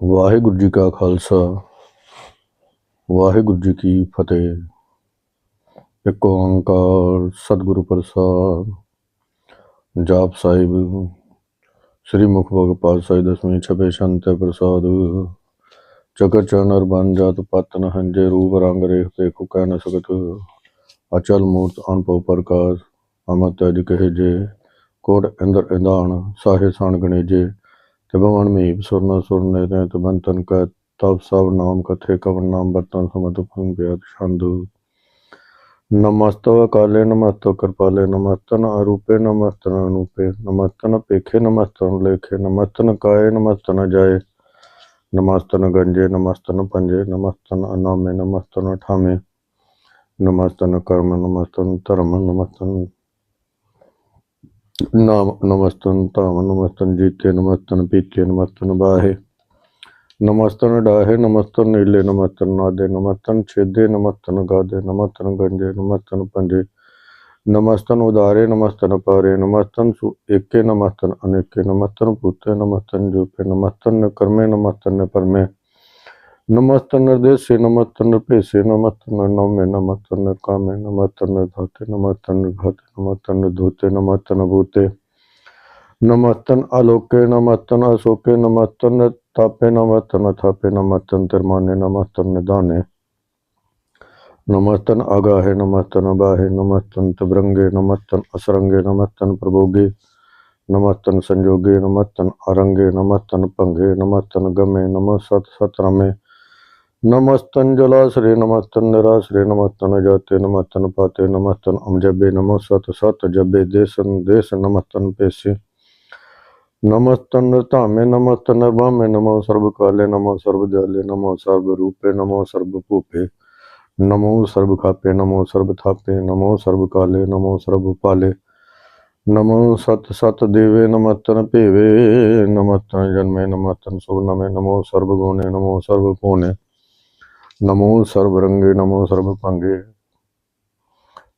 ਵਾਹਿਗੁਰੂ ਜੀ ਕਾ ਖਾਲਸਾ, ਵਾਹਿਗੁਰੂ ਜੀ ਕੀ ਫਤਿਹ। ਇੱਕ ਓੰਕਾਰ ਸਤਿਗੁਰੂ ਪ੍ਰਸਾਦ, ਜਾਪ ਸਾਹਿਬ, ਸ੍ਰੀ ਮੁਖ ਭੋਗ ਪਾਤਸ਼ਾਹੀ ਦਸਵੀਂ ਛਪੇ ਸ਼ੰਤ ਪ੍ਰਸਾਦ। ਚਕਰ ਚਨਰ ਬਨ ਜਾਤ ਪਤਨ ਹੰਜੇ ਰੂਪ ਰੰਗ ਰੇਖ ਤੇ ਕੋ ਕਹਿ ਨ ਸਕਤ। ਅਚਲ ਮੂਰਤ ਅਨਪਉ ਪ੍ਰਕਾਸ਼ ਅਮਤ ਅਜ ਕਹੇ ਜੇ, ਕੋਟ ਇੰਦਰ ਇੰਦਾਨ ਸਾਹਿ ਸਣ ਗਣੇਜੇ ਤੇ ਭਵਨ ਮੀਪ ਸੁਰਨਾ ਸੁਰਨੇ ਤੇ ਤੇ ਬੰਤਨ ਕਾ ਤਬ ਸਭ ਨਾਮ ਕਥੇ ਕਵਨ ਨਾਮ ਬਰਤਨ ਸਮਤ ਭੰਗ ਬਿਆਦ ਛੰਦੂ ਨਮਸਤੋ ਕਾਲੇ ਨਮਸਤੋ ਕਿਰਪਾਲੇ ਨਮਸਤਨ ਅਰੂਪੇ ਨਮਸਤਨ ਅਨੂਪੇ ਨਮਸਤਨ ਪੇਖੇ ਨਮਸਤਨ ਲੇਖੇ ਨਮਸਤਨ ਕਾਏ ਨਮਸਤਨ ਜਾਏ ਨਮਸਤਨ ਗੰਜੇ ਨਮਸਤਨ ਪੰਜੇ ਨਮਸਤਨ ਅਨਾਮੇ ਨਮਸਤਨ ਠਾਮੇ ਨਮਸਤਨ ਕਰਮ ਨਮਸਤਨ ਧਰਮ ਨਮਸਤਨ ਨਾਮ ਨਮਸਤਨ ਧਾਮ ਨਮਸਤਨ ਜੀਤੇ ਨਮਸਤਨ ਪੀਤੇ ਨਮਸਤਨ ਬਾਹੇ। ਨਮਸਤਨ ਡਾਹੇ, ਨਮਸਤਨ ਨੀਲੇ, ਨਮਸਤਨ ਨਾਦੇ, ਨਮਸਤਨ ਛੇਦੇ, ਨਮਸਤਨ ਗਾਦੇ, ਨਮਸਤਨ ਗੰਜੇ, ਨਮਸਤਨ ਪੰਜੇ। ਨਮਸਤਨ ਉਦਾਰੇ, ਨਮਸਤਨ ਪਾਰੇ, ਨਮਸਤਨ ਸੁ ਏਕੇ, ਨਮਸਤਨ ਅਨੇਕੇ, ਨਮਸਤਨ ਪੁੱਤੇ, ਨਮਸਤਨ ਜੂਪੇ, ਨਮਸਤਨ ਕਰਮੇ, ਨਮਸਤਨ ਪਰਮੇ। ਨਮਸਤਨ ਨਿਰਦੇਸ਼ੇ ਨਮਸਤਨ ਨਿਰਭੇਸੇ ਨਮਸਤਨ ਨੌਮੇ ਨਮਸਤਨ ਕਾਮੇ ਨਮਸਤਨ ਧਾਤੇ ਨਮਸਤਨ ਘਾਤੇ ਨਮਸਤਨ ਧੂਤੇ ਨਮਸਤਨ ਭੂਤੇ ਨਮਸਤਨ ਆਲੋਕੇ ਨਮਸਤਨ ਅਸ਼ੋਕੇ ਨਮਸਤਨ ਤਾਪੇ ਨਮਸਤਨ ਥਾਪੇ ਨਮਸਤਨ ਤਰਮਾਨੇ ਨਮਸਤਨ ਨਿਦਾਨੇ ਨਮਸਤਨ ਆਗਾਹੇ ਨਮਸਤਨ ਬਾਹੇ ਨਮਸਤਨ ਤਬਰੰਗੇ ਨਮਸਤਨ ਅਸਰੰਗੇ ਨਮਸਤਨ ਪ੍ਰਭੋਗੇ ਨਮਸਤਨ ਸੰਜੋਗੇ ਨਮਸਤਨ ਅਰੰਗੇ ਨਮਸਤਨ ਭੰਗੇ ਨਮਸਤਨ ਗਮੇ ਨਮੋ ਸਤ ਸਤਰਮੇ ਨਮਸਤਨ ਜਲਾਸਰੇ ਨਮਸਤਨ ਨਿਰਾਸਰੇ ਨਮਸਤਨ ਜਾਤੇ ਨਮਸਤਨ ਪਾਤੇ ਨਮਸਤਨ ਅਮਜਬੇ ਨਮੋ ਸਤ ਸਤ ਜਬੇ ਦੇਸਨ ਦੇਸ ਨਮਸਤਨ ਪੇਸੇ ਨਮਸਤਨ ਨਿਰਧਾਮੇ ਨਮਸਤਨ ਨਿਰਭਾਮੇ ਨਮੋ ਸਰਬ ਕਾਲੇ ਨਮੋ ਸਰਬ ਦਿਆਲੇ ਨਮੋ ਸਰਬ ਰੂਪੇ ਨਮੋ ਸਰਬ ਭੂਪੇ ਨਮੋ ਸਰਬ ਖਾਪੇ ਨਮੋ ਸਰਬ ਥਾਪੇ ਨਮੋ ਸਰਬ ਕਾਲੇ ਨਮੋ ਸਰਬ ਪਾਲੇ ਨਮੋ ਸਤ ਸਤ ਦੇਵੇ ਨਮਸਤਨ ਭੇਵੇ ਨਮਸਤਨ ਜਨਮੇ ਨਮਸਤਨ ਸੁਭਨਮੇ ਨਮੋ ਸਰਬ ਗੁਣੇ ਨਮੋ ਸਰਬ ਭੂਨੇ ਨਮੋ ਸਰਬ ਰੰਗੇ ਨਮੋ ਸਰਬ ਭੰਗੇ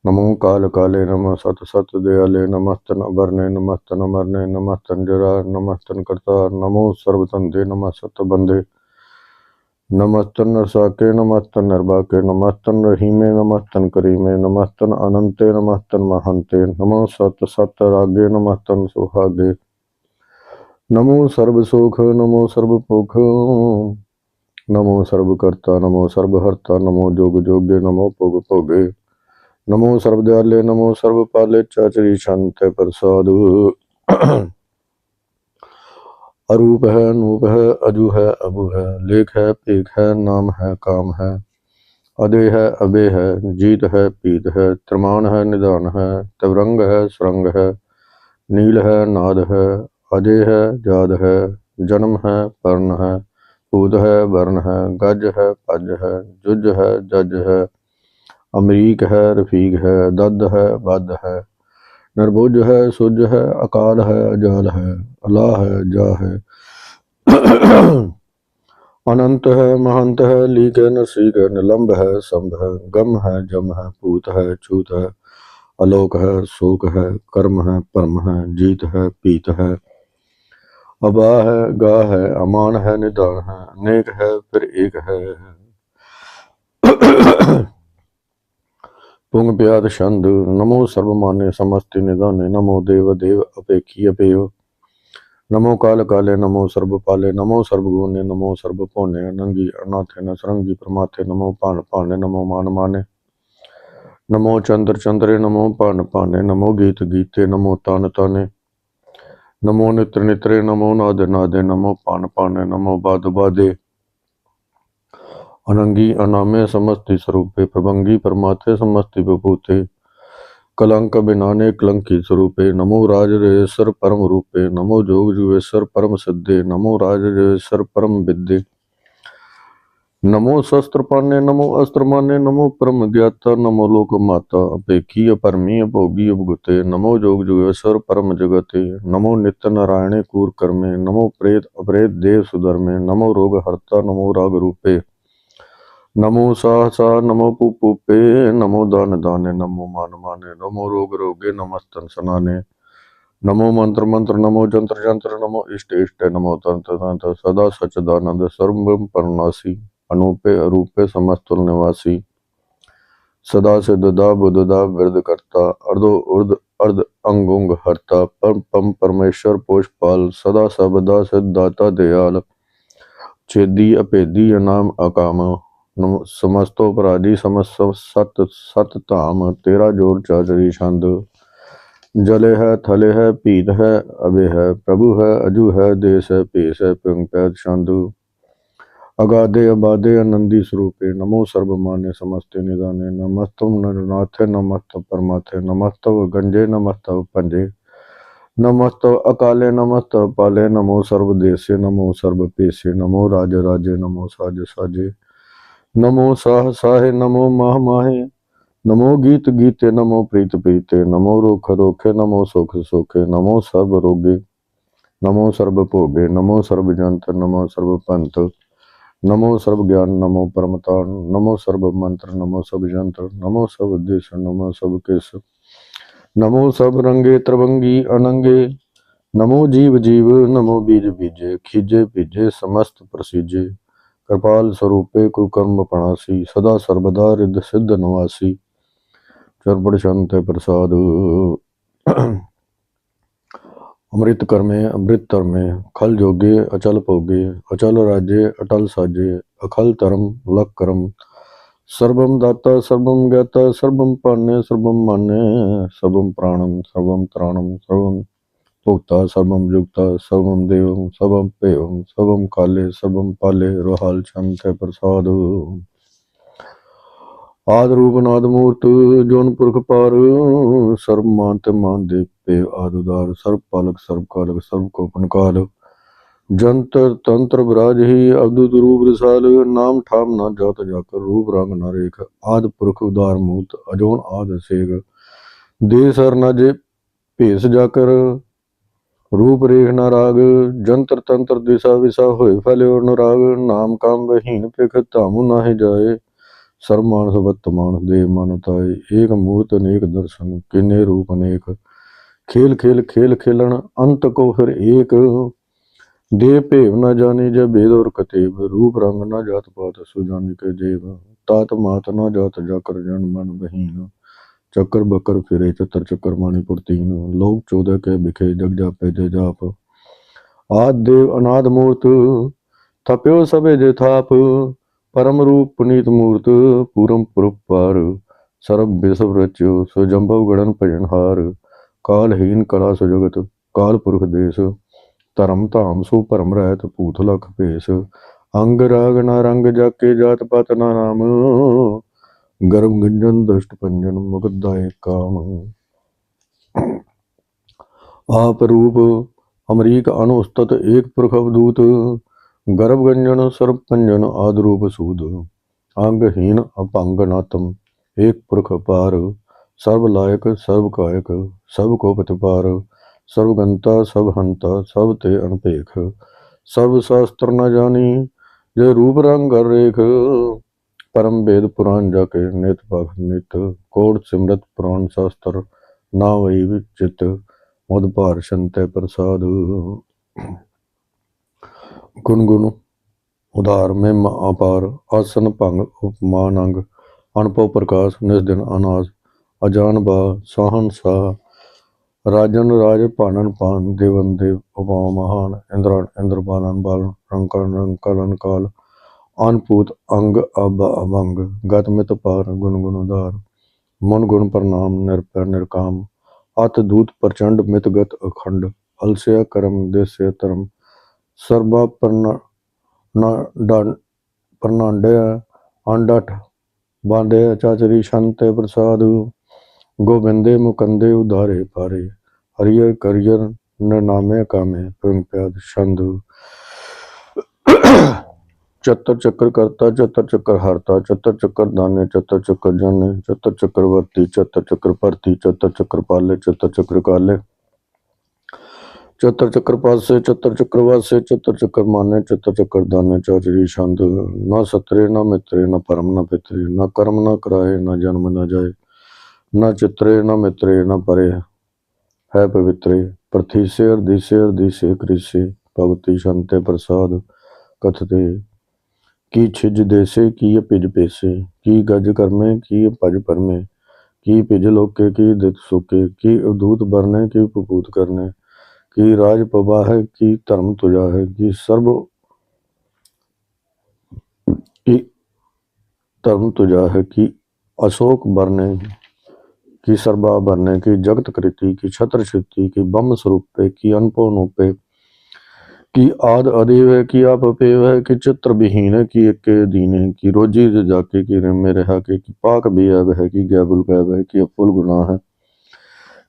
ਨਮੋ ਕਾਲ ਕਾਲੇ ਨਮੋ ਸਤ ਸਤ ਦਿਆਲੇ ਨਮਸਤਨ ਅਬਰਨੇ ਨਮਸਤਨ ਅਮਰਨੇ ਨਮਸਤਨ ਜਰਾ ਨਮਸਤਨ ਕਰਤਾ ਨਮੋ ਸਰਬ ਧੰਦੇ ਨਮः ਸਤ ਬੰਦੇ ਨਮਸਤਨ ਨਰਸਾਕੇ ਨਮਸਤਨ ਨਿਰਭਾਕੇ ਨਮਸਤਨ ਰਹੀਮੇ ਨਮਸਤਨ ਕਰੀਮੇ ਨਮਸਤਨ ਅਨੰਤੇ ਨਮਸਤਨ ਮਹੰਤੇ ਨਮੋ ਨਮੋ ਸਰਬ ਕਰਤਾ ਨਮੋ ਸਰਬ ਹਰਤਾ ਨਮੋ ਜੋਗ ਜੋਗੇ, ਨਮੋ ਭੋਗ ਭੋਗੇ। ਨਮੋ ਸਰਬ ਦਿਆਲੇ ਨਮੋ ਸਰਬ ਪਾਲੇ ਚਾਚਰੀ ਸ਼ੰਤ ਪ੍ਰਸਾਦ। ਅਰੂਪ ਹੈ ਨੂਪ ਹੈ, ਅਜੂ ਹੈ ਅਬੂ ਹੈ, ਲੇਖ ਹੈ, ਭੇਖ ਹੈ, ਨਾਮ ਹੈ, ਕਾਮ ਹੈ। ਅਦੇ ਹੈ, ਅਬੇ ਹੈ, ਜੀਤ ਹੈ ਪੀਤ ਹੈ, ਤ੍ਰਮਾਨ ਹੈ ਨਿਦਾਨ ਹੈ, ਤਵਰੰਗ ਹੈ, ਸੁਰੰਗ ਹੈ, ਨੀਲ ਹੈ, ਨਾਦ ਹੈ, ਅਜੇ ਹੈ, ਜਾਦ ਹੈ, ਜਨਮ ਹੈ, ਪਰਨ ਹੈ। ਭੂਤ ਹੈ, ਵਰਨ ਹੈ, ਗਜ ਹੈ, ਭੱਜ ਹੈ, ਜੁਜ ਹੈ, ਜੱਜ ਹੈ, ਅਮਰੀਕ ਹੈ, ਰਫੀਕ ਹੈ, ਦਦ ਹੈ ਵੱਦ ਹੈ ਨਰਬੋਜ ਹੈ, ਸੁਜ ਹੈ, ਅਕਾਲ ਹੈ, ਅਜਾਲ ਹੈ ਅਲਾ ਹੈ ਜਾ ਹੈ। ਅਨੰਤ ਹੈ, ਮਹੰਤ ਹੈ, ਲੀਕ ਹੈ ਨਸੀਕ ਹੈ, ਨਿਲੰਬ ਹੈ, ਸੰਭ ਹੈ, ਗਮ ਹੈ, ਜਮ ਹੈ, ਭੂਤ ਹੈ, ਛੂਤ ਹੈ, ਅਲੋਕ ਹੈ, ਸੋਕ ਹੈ, ਕਰਮ ਹੈ, ਭਰਮ ਹੈ, ਜੀਤ ਹੈ ਪੀਤ ਹੈ। अबा है गा है अमान है निदान है अनेक है फिर एक है पुंग प्याद छंद नमो सर्वमान्य समस्ति निदाने नमो देव देव अपेक्षी अपेय नमो काल काले नमो सर्व पाले नमो सर्व गुणे नमो सर्व भोने नंगी अनाथे न सरंगी प्रमाथे नमो पान पाने नमो मान माने नमो चंद्र चंद्रे नमो पान पाने नमो गीत गीते नमो तान ताने नमो नित्र नित्रे नमो नादे नादे नमो पान पाने नमो बाद बादे अनंगी अनामे समस्ति स्वरूपे प्रभंगी परमाथे समस्ति विभूते कलंक बिनाने कलंकी स्वरूपे नमो राज रेश्वर परम रूपे नमो जोग जुगेश्वर परम सिद्धे नमो राज रेश्वर परम विद्ये ਨਮੋ ਸ਼ਸਤਰ ਪਾਨੇ ਨਮੋ ਅਸਤਰ ਮਾਨੇ ਨਮੋ ਪਰਮ ਗਿਆਤਾ, ਨਮੋ ਲੋਕ ਮਾਤਾ। ਅਪੇਖੀ ਅਪਰਮੀ ਅਭੋਗੀ ਅਭਗੁਤੇ ਨਮੋ ਜੋਗ ਜੋਗੇਸ਼ਰ ਪਰਮ ਜਗਤੇ। ਨਮੋ ਨਿਤ ਨਾਰਾਇਣੇ ਕੂਰ ਕਰਮੇ। ਨਮੋ ਪ੍ਰੇਤ ਅਪ੍ਰੇਤ ਦੇਵ ਸੁਧਰਮੇ। ਨਮੋ ਰੋਗ ਹਰਤਾ, ਨਮੋ ਰਾਗ ਰੂਪੇ। ਨਮੋ ਸਾਹਸਾ, ਨਮੋ ਪੁਪੂਪੇ ਨਮੋ ਦਾਨ ਦਾਨੇ, ਨਮੋ ਮਨ ਮਾਨੇ। ਨਮੋ ਰੋਗ ਰੋਗੇ ਨਮਸਤਨ ਸਨਾਨੇ। ਨਮੋ ਮੰਤਰ ਮੰਤਰ, ਨਮੋ ਜੰਤਰ ਜੰਤਰ, ਨਮੋ ਇਸ਼ਟ ਇਸ਼ਟ, ਨਮੋ ਤੰਤ ਤੰਤ। ਸਦਾ ਸਚਦਾਨੰਦ ਸਰਵਮ ਪਰਨਾਸੀ। ਅਨੂਪੇ ਅਰੂਪੇ ਸਮਸਤੁਲ ਨਿਵਾਸੀ। ਸਦਾ ਸਿद्धਦਾ ਬੁੱਧਦਾ ਬਿਰਦ ਕਰਤਾ। ਅਰਧੋ ਉਰਧ ਅਰਧ ਅੰਗੁੰਗ ਹਰਤਾ। ਪਰਮ ਪਮ ਪਰਮੇਸ਼ਰ ਪੋਸ਼ਪਾਲ ਸਦਾ ਸਬਦਾ ਸਿਧਾਤਾ ਦਿਆਲ। ਛੇਦੀ ਅਭੇਦੀ ਅਨਾਮ ਅਕਾਮ। ਨਮ- ਸਮਸਤੋ ਪਰਾਜੀ ਸਮਸਤ ਸਤ ਸਤ ਧਾਮ। ਤੇਰਾ ਜੋਰ ਚਾਚਰੀ ਛੰਦ। ਜਲੇ ਹੈ, ਥਲੇ ਹੈ, ਭੀਤ ਹੈ ਅਬੇ ਹੈ, ਪ੍ਰਭੂ ਹੈ, ਅਜੂ ਹੈ, ਦੇਸ ਹੈ, ਭੇਸ ਹੈ, ਪਿੰਗ ਪੈਦ ਛੰਦੂ। ਅਗਾਦੇ ਅਬਾਦੇ ਆਨੰਦੀ ਸਰੂਪੇ ਨਮੋ ਸਰਬ ਮਾਨੇ ਸਮਸਤੇ ਨਿਦਾਨੇ ਨਮਸਤਮ ਨਰਨਾਥੇ ਨਮਸਤ ਪਰਮਾਥੇ ਨਮਸਤਵ ਗੰਜੇ ਨਮਸਤਵ ਪੰਜੇ ਨਮਸਤਵ ਅਕਾਲੇ ਨਮਸਤਵ ਪਾਲੇ ਨਮੋ ਸਰਬ ਦੇਸੇ ਨਮੋ ਸਰਬ ਪੇਸੇ ਨਮੋ ਰਾਜ ਰਾਜੇ ਨਮੋ ਸਾਜ ਸਾਜੇ ਨਮੋ ਸਾਹ ਸਾਹੇ ਨਮੋ ਮਾਹ ਮਾਹੇ ਨਮੋ ਗੀਤ ਗੀਤੇ ਨਮੋ ਪ੍ਰੀਤ ਪ੍ਰੀਤੇ ਨਮੋ ਰੋਖ ਰੋਖੇ ਨਮੋ ਸੁਖ ਸੁਖੇ ਨਮੋ ਸਰਬ ਰੋਗੇ ਨਮੋ ਸਰਬ ਭੋਗੇ ਨਮੋ ਸਰਬ ਜੰਤ ਨਮੋ ਸਰਬ ਪੰਥ ਨਮੋ ਸਰਬ ਗਿਆਨ, ਨਮੋ ਪਰਮਤਾਨ, ਨਮੋ ਸਰਬ ਮੰਤਰ, ਨਮੋ ਸਭ ਜੰਤਰ ਨਮੋ ਸਭ ਦੇਸ਼, ਨਮੋ ਸਭ ਕਿਸ। ਨਮੋ ਸਭ ਰੰਗੇ ਤਰਵੰਗੀ ਅਨੰਗੇ, ਨਮੋ ਜੀਵ ਜੀਵ, ਨਮੋ ਬੀਜ ਬੀਜੇ, ਖੀਜੇ ਭੀਜੇ ਸਮਸਤ ਪ੍ਰਸੀਜੇ ਕਿਰਪਾਲ ਸਰੂਪੇ ਕੋ ਕਰਮ ਪਣਾਸੀ, ਸਦਾ ਸਰਬਦਾ ਰਿੱਧ ਸਿੱਧ ਨਿਵਾਸੀ ਚਰਬੜ ਸ਼ੰਤ ਪ੍ਰਸਾਦ ਅੰਮ੍ਰਿਤ ਕਰਮੇ, ਅੰਮ੍ਰਿਤ ਧਰਮੇ ਖਲ ਜੋਗੇ, ਅਚਲ ਭੋਗੇ, ਅਚਲ ਰਾਜੇ, ਅਟਲ ਸਾਜੇ, ਅਖਲ ਧਰਮ, ਲਖ ਕਰਮ। ਸਰਬਮ ਦਾਤਾ ਸਰਬਮ ਗਿਆਤਾ ਸਰਬਮ ਪਾਨੇ ਸਰਬਮ ਮਾਨੇ ਸਰਬਮ ਪ੍ਰਾਣਮ ਸਰਬਮ ਤ੍ਰਾਣਮ ਸਰਬਮ ਭੁਗਤਾ ਸਰਬਮ ਜੁਗਤਾ ਸਰਬਮ ਦੇਵਮ ਸਰਬਮ ਭੇਵਮ ਸਰਬਮ ਕਾਲੇ ਸਰਬਮ ਪਾਲੇ, ਰੋਹਾਲ ਚੰਤ ਪ੍ਰਸਾਦ। ਆਦ ਰੂਪ ਨਾਦ ਮੂਰਤ, ਜੋਨ ਪੁਰਖ ਪਾਰ, ਸਰਬ ਮਾਨ ਤੇ ਮਾਨ ਦੇ ਪੇ ਆਦੁਦਾਰ ਸਰਬ ਪਾਲਕ, ਸਰਬ ਕਾਲਕ, ਸਰਬ ਕੋ ਕਾਲ ਜੰਤਰ ਤੰਤਰ ਵਿਰਾਜ ਹੀ ਅਬਦੁਤ ਰੂਪ ਰਸਾਲ ਨਾਮ ਠਾਮ ਨਾ ਜਾਤ ਜਾਕਰ, ਰੂਪ ਰੰਗ ਨਾ ਰੇਖ, ਆਦ ਪੁਰਖ ਉਦਾਰ ਮੂਰਤ ਅਜੋਨ ਆਦ ਸੇਗ। ਦੇ ਸਰ ਨਾ ਜੇ ਭੇਸ ਜਾਕਰ, ਰੂਪ ਰੇਖ ਨਾ ਰਾਗ, ਜੰਤਰ ਤੰਤਰ ਦਿਸਾ ਵਿਸਾ ਹੋਏ ਫਲਿਓ ਨਰਾਗ ਨਾਮ ਕਾਮ ਵਹੀਨ ਪਿਖ ਧਾਮੁ ਨਾਹਿ ਜਾਏ। ਸਰਬ ਮਾਨਸ ਮਾਨ ਦੇ ਮਨ ਤਾਏ, ਏਕ ਮੂਰਤ ਅਨੇਕ ਦਰਸ਼ਨ, ਕਿੰਨੇ ਰੂਪ ਅਨੇਕ। ਖੇਲ ਖੇਲ ਖੇਲ ਖੇਲਣ, ਅੰਤ ਕੋ ਫਿਰ ਏਕ। ਦੇ ਭੇਵ ਨਾ ਜਾਣੀ ਜੇ ਭੇਦ ਔਰ ਕਤੇਬ ਰੂਪ ਰੰਗ ਨਾ ਜਾਤ ਪਾਤ ਸੁਜਾਨੀ ਕੇ ਜੀਵ। ਤਾਤ ਮਾਤ ਨਾ ਜਾਤ ਜਾਕਰ ਜਨ ਮਨ ਬਹੀਨ। ਚੱਕਰ ਬੱਕਰ ਫਿਰੇ ਚਤਰ ਚੱਕਰ ਮਾਣੀ ਪੁਰਤੀਨ। ਲੋਕ ਚੋਦਹ ਕੇ ਬਿਖੇ ਜਗ ਜਾਪੇ ਜੇ ਜਾਪ। ਆਦ ਦੇਵ ਅਨਾਦ ਮੂਰਤ, ਥਪਿਓ ਸਭੇ ਦੇ ਥਾਪ। ਪਰਮ ਰੂਪ ਪੁਨੀਤ ਮੂਰਤ, ਪੂਰਮ ਪੁਰਪਾਰ ਸਰਬ ਬਿਸਵ ਰਚਿਓ, ਸੋ ਜੰਭਵ ਗੜਨ ਭਜਨ ਹਾਰ। ਕਾਲਹੀਨ ਕਲਾ ਸੁਜਗਤ, ਕਾਲ ਪੁਰਖ ਦੇਸ, ਧਰਮ ਧਾਮ ਸੋ ਭਰਮ ਰਹਿਤ ਭੂਤ ਲਖ ਭੇਸ, ਅੰਗ ਰਾਗ ਨਾ ਰੰਗ ਜਾਕੇ ਜਾਤ ਪਤ ਨਾ ਨਾਮ ਗਰਮ ਗੰਜਨ ਦਸ਼ਟ ਪੰਜਨ ਮੁਕਦਾਇ ਕਾਮ। ਆਪ ਰੂਪ ਅਮਰੀਕ ਅਨੁਸਤਤ ਏਕ ਪੁਰਖ ਅਵਦੂਤ ਗਰਭ ਗੰਜਨ ਸਰਬ ਪੰਜਨ ਆਦ ਰੂਪ ਸੂਦ ਅੰਗਹੀਨ ਅਪੰਗ ਨਾਤਮ, ਏਕ ਪੁਰਖ ਪਾਰ ਸਰਬ ਲਾਇਕ, ਸਰਬ ਕਾਇਕ, ਸਭ ਕੋ ਪਤਪਾਰ ਸਰਬ ਗੰਤਾ ਸਭ ਹੰਤਾ ਸਭ ਤੇ ਅਨਪੇਖ। ਸਭ ਸ਼ਾਸਤਰ ਨ ਜਾਣੀ, ਜੇ ਰੂਪ ਰੰਗ ਰੇਖ, ਪਰਮ ਵੇਦ ਪੁਰਾਨ ਜਾ ਕੇ ਨਿਤ ਭਖ ਨਿਤ ਕੋੜ ਸਿਮਰਤ ਪੁਰਾਨ ਸ਼ਾਸਤਰ ਨਾ ਵਈ ਵਿਚਿਤ ਮੁਦ ਭਾਰ ਸ਼ੰਤੈ ਪ੍ਰਸਾਦ। ਗੁਣ ਗੁਣ, ਉਧਾਰ, ਮਹਿਮਾ, ਅਪਾਰ, ਆਸਨ, ਭੰਗ, ਉਪਮਾਨ, ਅੰਗ ਅਨਪਉ ਪ੍ਰਕਾਸ਼ ਨਿਸ ਦਿਨ ਅਨਾਸ ਅਜਾਨ ਬਾ ਸਾਹਨ ਸਾ ਰਾਜਨ ਰਾਜ ਭਾਨਨ ਪਾਨ ਦੇਵਨ ਦੇਵ ਉਪਾਮ ਮਹਾਨ, ਇੰਦਰ ਇੰਦਰ ਬਾਲਨ ਰੰਕਨ ਰੰਕਲਨ ਕਾਲ ਅਨਪੂਤ ਅੰਗ ਅਬ ਅਵੰਗ, ਗਤ ਮਿਤ ਪਾਰ ਗੁਣ ਗੁਣ ਉਧਾਰ, ਮਨ ਗੁਣ ਪ੍ਰਨਾਮ ਨਿਰਪੈ ਨਿਰਕਾਮ, ਅਤ ਦੂਤ ਪ੍ਰਚੰਡ ਮਿਤ ਗਤ ਅਖੰਡ, ਅਲਸਿਆ ਕਰਮ ਦੇਸਿਆ ਧਰਮ, ਸਰਬਾ ਪਰਨ ਨਾ ਡੰ ਪ੍ਰਨਾਂਡੇ ਅੰਡਠ ਬਾਂਦੇ ਚਾਚਰੀ ਸ਼ੰਤੇ ਪ੍ਰਸਾਦ ਗੋਬਿੰਦੇ ਮੁਕੰਦੇ ਉਧਾਰੇ ਪਾਰੇ ਹਰੀਅਰ ਕਰੀਅਰ ਨ ਨਾਮੇ ਕਾਮੇ ਪੰਗ ਪਿਆਦ ਛੰਦ ਚਤਰ ਚੱਕਰ ਕਰਤਾ ਚਤਰ ਚੱਕਰ ਹਰਤਾ ਚਤਰ ਚੱਕਰ ਦਾਨੇ ਚਤਰ ਚੱਕਰ ਜਾਣੇ ਚਤਰ ਚੱਕਰ ਵਰਤੀ ਚਤਰ ਚੱਕਰ ਭਰਤੀ ਚਤਰ ਚੱਕਰ ਪਾਲੇ ਚਤਰ ਚੱਕਰ ਕਾਲੇ ਚਤਰ ਚੱਕਰ ਪਾਸੇ ਚਤਰ ਚੱਕਰ ਵਾਸੇ ਚਤਰ ਚੱਕਰ ਮਾਨੇ ਚਤਰ ਚੱਕਰ ਦਾਨੇ ਚਾਚਰੀ ਛੰਦ ਨਾ ਸਤਰੇ ਨਾ ਮਿਤਰੇ ਨਾ ਪਰਮ ਨਾ ਪਿਤਰੇ ਨਾ ਕਰਮ ਨਾ ਕਰਾਏ ਨਾ ਜਨਮ ਨਾ ਜਾਏ ਨਾ ਚਿਤਰੇ, ਨਾ ਮਿਤਰੇ, ਨਾ ਪਰੇ। ਹੈ ਪਵਿੱਤਰੇ ਪ੍ਰਥੀਸੇ ਅਰਦੀਸੇ ਅਰਦੀਸੇ ਕ੍ਰਿਸੇ ਭਗਤੀ ਸ਼ੰਤੇ ਪ੍ਰਸਾਦ ਕਥਤੇ। ਕੀ ਛਿਜ ਦੇਸੇ, ਕੀ ਪਿਜ ਪੇਸੇ, ਕੀ ਗਜ ਕਰਮੇ, ਕੀ ਭਜ ਪਰਮੇ, ਕੀ ਪਿਜ ਲੋਕੇ, ਕੀ ਦਿਤ ਸੁਕੇ, ਕੀ ਉਦੂਤ ਬਰਨੇ, ਕੀ ਪਪੂਤ ਕਰਨੇ, ਕੀ ਰਾਜ ਪਵਾ ਹੈ ਕੀ ਧਰਮ ਤੁਜਾ ਹੈ ਕੀ ਸਰਬ ਕੀ ਧਰਮ ਤੁਜਾ ਹੈ ਕੀ ਅਸ਼ੋਕ ਬਰਨੇ। की सर्वा भरने की जगत कृति की छत्र शिति की ब्रह्म स्वरूप पे की अनपो नूपे की आद अदेव है की आप पेव है की चित्र विहीन है की एक दीन है की रोजी जाके की रिमे रहा के की पाक बेअब है की गैबुल गैब है की अपुल गुनाह है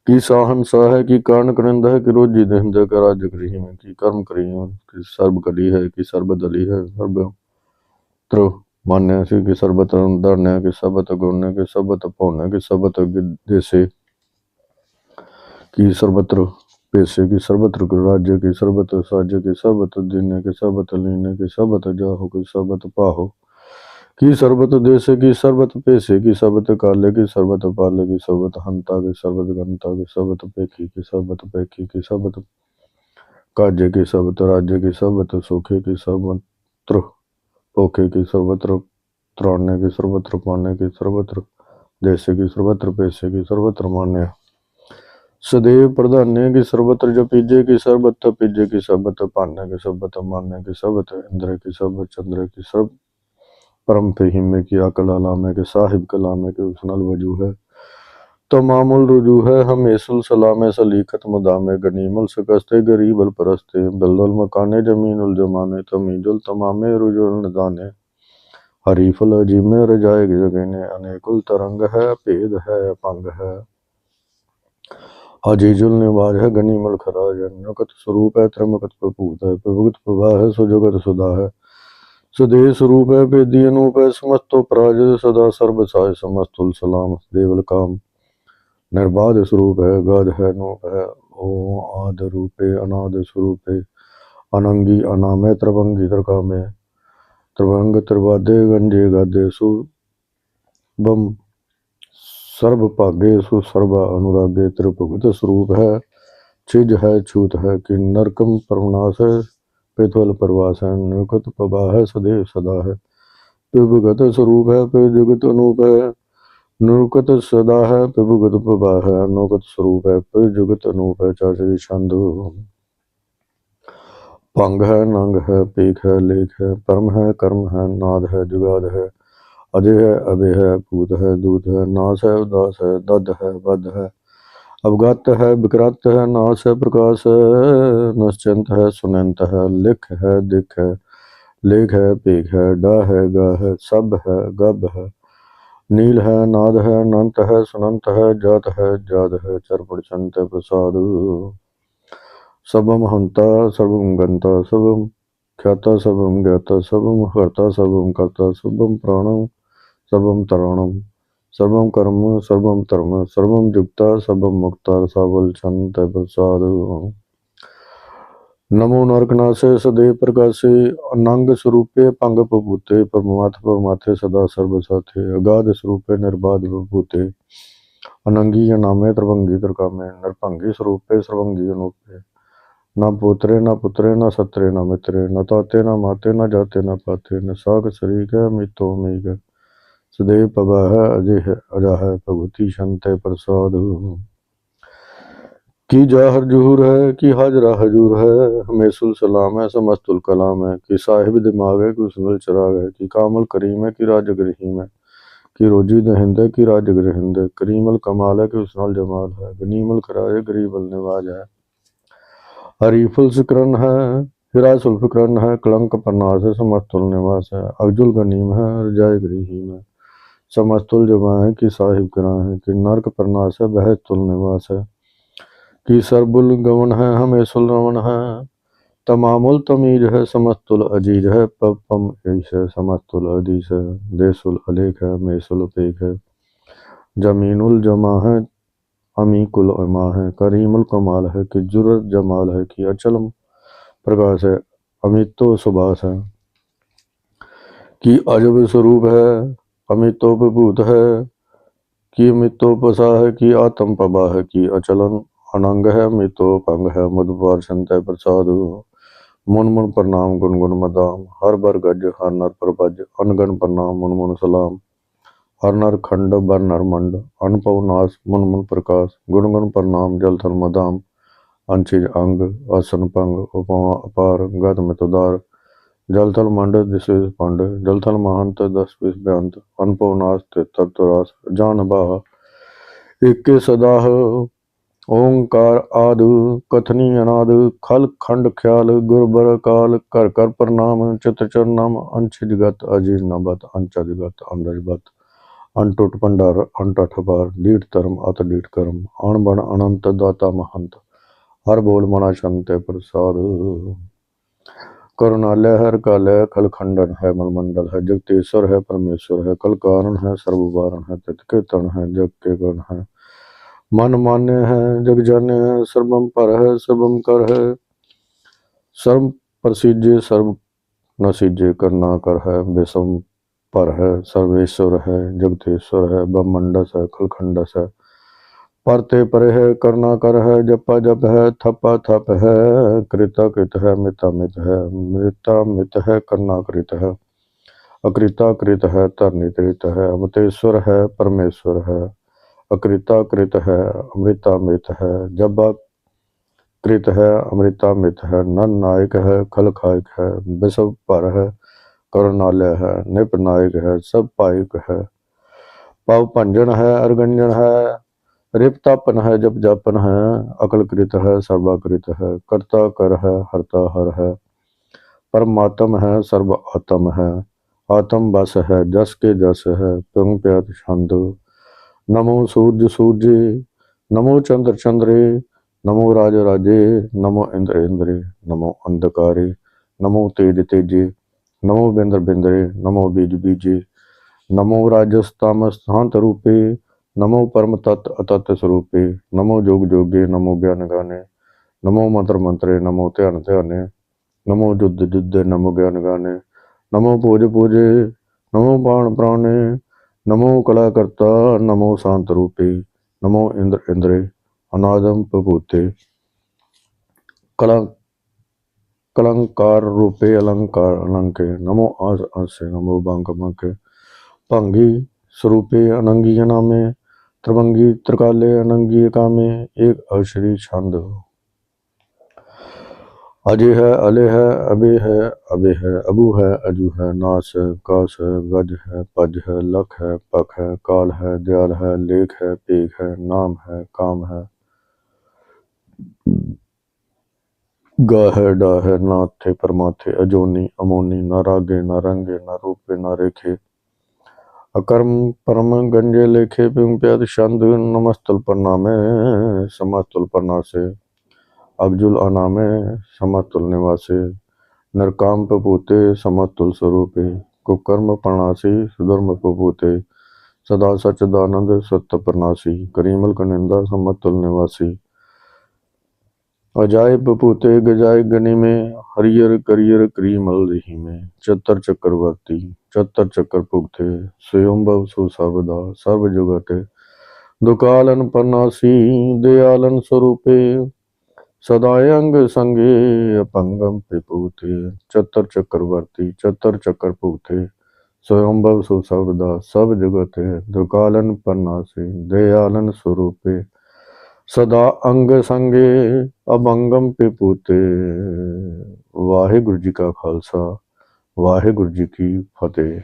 की साहन सा है की कारण करिंद है की रोजी दहिंद का राज करी में की कर्म करी है की सर्ब कली है की सर्ब दली है मान्य सी कि सर्वत धन्य कि सबत गुण्य कि सबत पौण्य कि सबत देशे कि सर्वत्र पैसे की सर्वत्र राज्य की सर्वत साज्य की सर्वत दिन के सर्वत लीन के सर्वत जाहो के सर्वत पाहो की सर्वत देश की सर्वत पेशे की सर्वत काले की सर्वत पाले की सर्वत हंता की सर्वत घंता की सर्वत पेखी की सर्वत पेखी की सर्वत काज्य की सर्वत राज्य की सर्वत सुखे की सर्वत्र ओके की सर्वत्र त्राणने की सर्वत्र पाने की सर्वत्र देशे की सर्वत्र पैसे की सर्वत्र मान्य सदैव प्रधान्य की सर्वत्र जो पीजे की सर्वत्र पीजे की सर्वत्र पान्य की सर्वत्र मान्य की सर्वत्र इंद्र की सब चंद्र की सर्व परम फहीमे की अकल अलामे के साहिब कलामे के उसनल वज़ू है। तमामुल रुजू है हमेशुल सलामे सलीखत मदामे गनीमल सकस्ते गरीबल परस्ते, बल्लुल मकाने जमाने तमीजुल तमामे रुजुल नदाने। हरीफुल अजीमे रजाए जगने, अनेकुल तरंग है भेद है पंग है। अजीजुल निवाज है, गनीमल खराज है, नकत स्वरूप है त्रमकत प्रभूत है प्रभुत प्रभा है, सुजगत सुधा है। सुदेह स्वरूप है वेदी अनूप है, समस्तो पराज सदा सर्व साय समस्तुल सलाम, देवल काम। निर्बाध स्वरूप है गद है नूप है ओ आद रूपे अनाद स्वरूपे अनंगी अनामे त्रभंगी त्रिकामे त्रिभंग त्रिवादे गंजे गादे सु बम सर्व भागे सु सर्वा अनुरागे त्रिभुगत स्वरूप है छिज है छूत है कि नरकम परमनाश है पेतवल प्रवास है निकट प्रभा है सदैव सदा है विभुगत स्वरूप है पे जगत अनूप है नृकत सदा है प्रभुगत प्रभा है अनुगत स्वरूप है पर जुगत अनूप है चाचरी छंद। भंग है, नंग है, पीख है, लेख है, परम है, कर्म है, नाद है, जुगाद है, अजय है, अभय है भूत है, दूत है नाश है, उदास है दद है बद है, अवगत है विकृत है नाश है, प्रकाश है, निश्चिंत है, सुनंत है, लिख है, दिख है, लेख है, पीख है, ड है, ग है, सब है, गब है ਨੀਲ ਹੈ, ਨਾਦ ਹੈ, ਅਨੰਤ ਹੈ, ਸੁਨੰਤ ਹੈ, ਜਾਤ ਹੈ ਜਾਤ ਹੈ ਚਰਪੜ ਸੰਤ ਪ੍ਰਸਾਦ। ਸਭਮ ਹੰਤਾ ਸਰਵਮ ਗੰਤਾ ਸਭਮ ਖਿਆਤਾ ਸਭਮ ਗਿਆਤਾ ਸਭਮ ਹਰਤਾ ਸਭਮ ਕਰਤਾ ਸਭਮ ਪ੍ਰਾਣਮ ਸਭਮ ਤਰਾਣਮ ਸਰਵਮ ਕਰਮ ਸਰਵਮ ਧਰਮ ਸਰਵਮ ਜੁਗਤਾ ਸਭਮ ਮੁਕਤਾ ਸਵਲ ਸੰਤ ਪ੍ਰਸਾਦ। ਨਮੋ ਨਰਕਨਾਸੇ ਸਦੇ ਪ੍ਰਕਾਸੇ, ਅਨੰਗ ਸਰੂਪੇ ਪੰਗ ਪਪੂਤੇ ਪਰਮਾਤ ਪਰਮਾਤੇ ਸਦਾ ਸਰਬ ਸਾਥੇ, ਅਗਾਧ ਸਰੂਪੇ ਨਿਰਬਾਧ ਪਪੂਤੇ ਅਨੰਗੀ ਨਾਮੇ ਤਰਵੰਗੀ ਤਰਕਾਮੇ ਨਿਰਭੰਗੀ ਸਰੂਪੇ ਸਰਵੰਗੀ ਅਨੂਪੇ। ਨਾ ਪੁੱਤਰੇ ਨਾ ਪੁੱਤਰੇ, ਨਾ ਸਤਰੇ, ਨਾ ਮਿੱਤਰੇ, ਨਾ ਤਾਤੇ, ਨਾ ਮਾਤੇ, ਨਾ ਜਾਤੇ, ਨਾ ਪਾਤੇ, ਨਾ ਸਾਗ ਸਰੀਕ ਮਿਤੋ ਮੀਗ। ਸਦੇ ਪਵਹ ਅਜਿਹ ਅਜਾਹ ਭਗਵਤੀ ਸ਼ੰਤੇ ਪ੍ਰਸਾਦੁ। की जाहर जुहूर है, की हाजरा हजूर है हमेशुल सलाम है, समस्तुल कलाम है, कि साहिब दिमाग है, कि उसमें चराग है, कि कामल करीम है, कि राजग रहीम है, कि रोजी दहिंद है, कि राजग रहिंद है, करीमल कमाल है, कि उसनाल जमाल है, गनीमल खराज गरीबल निवाज है। हरीफुल सिकरन है, हिरासुल है, कलंक परनास है, समस्तुल निवास है अगजुल गनीम है रजाय गरीहीम है। समस्तुल जमा है, कि साहिब करा है, कि नर्क परनास है वह तुल निवास है। कि सरबुल गवन है हमेशुल रवन है। तमामुल तमीज है, समस्तुल अज़ीज़ है। पम ईश है समस्तुल अदीस है। देसुल अलेख है, मेसुल पेख है। जमीनुल जमा है, अमीकुल अमा है। करीमुल कमाल है, कि जुरत जमाल है, कि अचल प्रकाश है। अमितो सुबास है, कि अजब स्वरूप है। अमितो विभूत है, कि अमितो पसा है, कि आत्म पबा है, कि अचलन ਅਨੰਗ ਹੈ, ਮਿਤੋ ਭੰਗ ਹੈ ਮਧੁਪਾਰ ਸੰਤੈ ਪ੍ਰਸਾਦ। ਮਨ ਮਨ ਪ੍ਰਣਾਮ, ਗੁਣ ਗੁਣ ਮਦਾਮ। ਹਰ ਬਰ ਗੱਜ, ਹਰ ਨਰ ਪ੍ਰਭਜ ਅਨਗਨ ਪ੍ਰਣਾਮ ਮਨ ਮਨ ਸਲਾਮ। ਹਰ ਨਰ ਖੰਡ, ਬਰ ਨਰ ਮੰਡ ਅਨਪਉ ਨਾਸ, ਮਨ ਮਨ ਪ੍ਰਕਾਸ਼। ਗੁਣ ਗੁਣ ਪ੍ਰਣਾਮ, ਜਲ ਥਲ ਮਦਾਮ। ਅੰਚਿਜ ਅੰਗ, ਆਸਨ ਭੰਗ ਉਪਮਾ ਅਪਾਰ ਗਤ ਮਿਤੁਦਾਰ ਜਲ ਥਲ ਮੰਡ, ਦਿਸ is ਪੰਡ। ਜਲ ਥਲ ਮਹੰਤ, ਦਸ ਵਿਸ ਬੇਅੰਤ ਅਨਪਉ ਨਾਸ, ਤੇ ਤਤ ਰਾਸ। ਜਾਨ ਬਾਹ, ਏਕੇ ਸਦਾਹ ओंकार आदि कथनी अनाद, खल, खंड, ख्याल, गुरबर, काल, कर कर, प्रणाम चित्रचर नाम अंश जगत अज़ीज़ नबत अंचा जगत अंधजबत अनटुट भंडार अनट अठबार लीड धर्म अत लीड कर्म, अणबण, अनंत, दाता, महंत, हर बोल, मना, शंत, प्रसाद। करुणा हर का लय खल खंडन है मलमंडल है, जगतेश्वर है, परमेश्वर है, कल कारण है सर्ववारण है तित के है, जग के गण है। मन मान्य है, जग जान्य है, सर्वम पर है सर्वम कर है। सर्व प्रसिद्ध, सर्व न सिज्जे करना कर है, विषम पर है, सर्वेश्वर है जगतेश्वर है, ब्रह्मंडस है, खलखंडस है। परते परे है, करना कर है, जपा जप है, थपा थप है कृता कृत है मिता मित है मृता मित है करना कृत है। अकृता कृत है तरनी कृत है, अमतेश्वर है, परमेश्वर है। ਅਕ੍ਰਿਤਾ ਕ੍ਰਿਤ ਹੈ, ਅਮ੍ਰਿਤਾ ਮਿਤ ਹੈ, ਜਬਾ ਕ੍ਰਿਤ ਹੈ, ਅਮ੍ਰਿਤਾ ਮਿਤ ਹੈ, ਨਨ ਨਾਇਕ ਹੈ, ਖਲ ਖਾਇਕ ਹੈ, ਬਿਸਵ ਪਰ ਹੈ ਕਰਨਾਲਯ ਹੈ, ਨਿਪ ਨਾਇਕ ਹੈ, ਸਭ ਪਾਇਕ ਹੈ। ਪਉ ਭੰਜਨ ਹੈ, ਅਰਗੰਜਨ ਹੈ ਰਿਪਤਾਪਨ ਹੈ, ਜਪ ਜਾਪਨ ਹੈ, ਅਕਲ ਕ੍ਰਿਤ ਹੈ ਸਰਵਾ ਕ੍ਰਿਤ ਹੈ, ਕਰਤਾ ਕਰ ਹੈ, ਹਰਤਾ ਹਰ ਹੈ। ਪਰਮਾਤਮ ਹੈ, ਸਰਬ ਆਤਮ ਹੈ, ਆਤਮ ਬਸ ਹੈ, ਜਸ ਕੇ ਜਸ ਹੈ ਪਿੰਗ ਪਿਆਤ ਛੰਦ ਨਮੋ ਸੂਰਜ ਸੂਰਜੇ, ਨਮੋ ਚੰਦਰ ਚੰਦਰੇ, ਨਮੋ ਰਾਜ ਰਾਜੇ, ਨਮੋ ਇੰਦਰ ਇੰਦਰੇ, ਨਮੋ ਅੰਧਕਾਰੇ, ਨਮੋ ਤੇਜ ਤੇਜੇ, ਨਮੋ ਬਿੰਦਰ ਬਿੰਦਰੇ, ਨਮੋ ਬੀਜ ਬੀਜੇ, ਨਮੋ ਰਾਜਸਤਾਮ ਸਥਾਂਤ ਰੂਪੇ, ਨਮੋ ਪਰਮ ਤਤ ਅਤਤ ਸਰੂਪੇ, ਨਮੋ ਜੋਗ ਜੋਗੇ, ਨਮੋ ਗਿਆਨ ਗਾਨੇ ਨਮੋ ਮੰਤਰ ਮੰਤਰੇ, ਨਮੋ ਧਿਆਨ ਧਿਆਨੇ, ਨਮੋ ਜੁਦ ਜੁਦ ਨਮੋ ਗਿਆਨ ਗਾਨੇ ਨਮੋ ਪੂਜ ਪੂਜੇ, ਨਮੋ ਬਾਣ ਪ੍ਰਾਣੇ नमो कलाकर्ता, नमो शांत रूपे नमो इंद्र इंद्रे, अनादम प्रभूते। कला कलंकार रूपे अलंकार अलंके, नमो आस आसे नमो बांक बांके भंगी स्वरूपे अनंगी नामे, त्रिभंगी त्रिकाले अनंगी कामे, एक अक्षरी छंद अजय है अले है अबे है अबे है अबू है अजू है नास है कास है गज है पज है लख है पख है काल है दयाल है लेख है पेख है नाम है काम। है गा है डा है नाथे, परमाथे, अजोनी, अमोनी, न रागे, न रंगे, न रूपे, न रेखे। अकर्म, परम, गंजे, लेखे पिंग प्याद छंद नमस्तल प्रणामे समातुल प्रणासे अब्जुल अनामे समातुल निवासे नरकाम पपूते समातुल स्वरूपे कुकर्म प्रणासी सुधर्म पपूते सदा सच्चिदानंद सत्य प्रणासी करीमल कनिंदा समतुल निवासी अजाय बपूते गजाय गनि में हरियर करियर करीमल रही में चतर चक्रवर्ती चतर चक्र पुगते स्वयंभव सुसर्वदा सर्व जुगते दुकालन परनासी दयालन स्वरूपे ਸਦਾ ਅੰਗ ਸੰਗੇ ਅਪੰਗਮ ਪਿਪੂਤੇ ਚਤਰ ਚੱਕਰ ਵਰਤੀ, ਚਤਰ ਚੱਕਰ ਭੂਤੇ। ਸਵਯੰਭਵ ਸੋ ਸਰਦਾ ਸਭ ਜਗਤ ਹੈ ਦੁਕਾਲਨ ਪਰਨਾਸੇ, ਦਇਆਲਨ ਸਰੂਪੇ। ਸਦਾ ਅੰਗ ਸੰਗੇ ਅਭੰਗਮ ਪਿਪੂਤੇ ਵਾਹਿਗੁਰੂ ਜੀ ਕਾ ਖਾਲਸਾ, ਵਾਹਿਗੁਰੂ ਜੀ ਕੀ ਫਤਿਹ।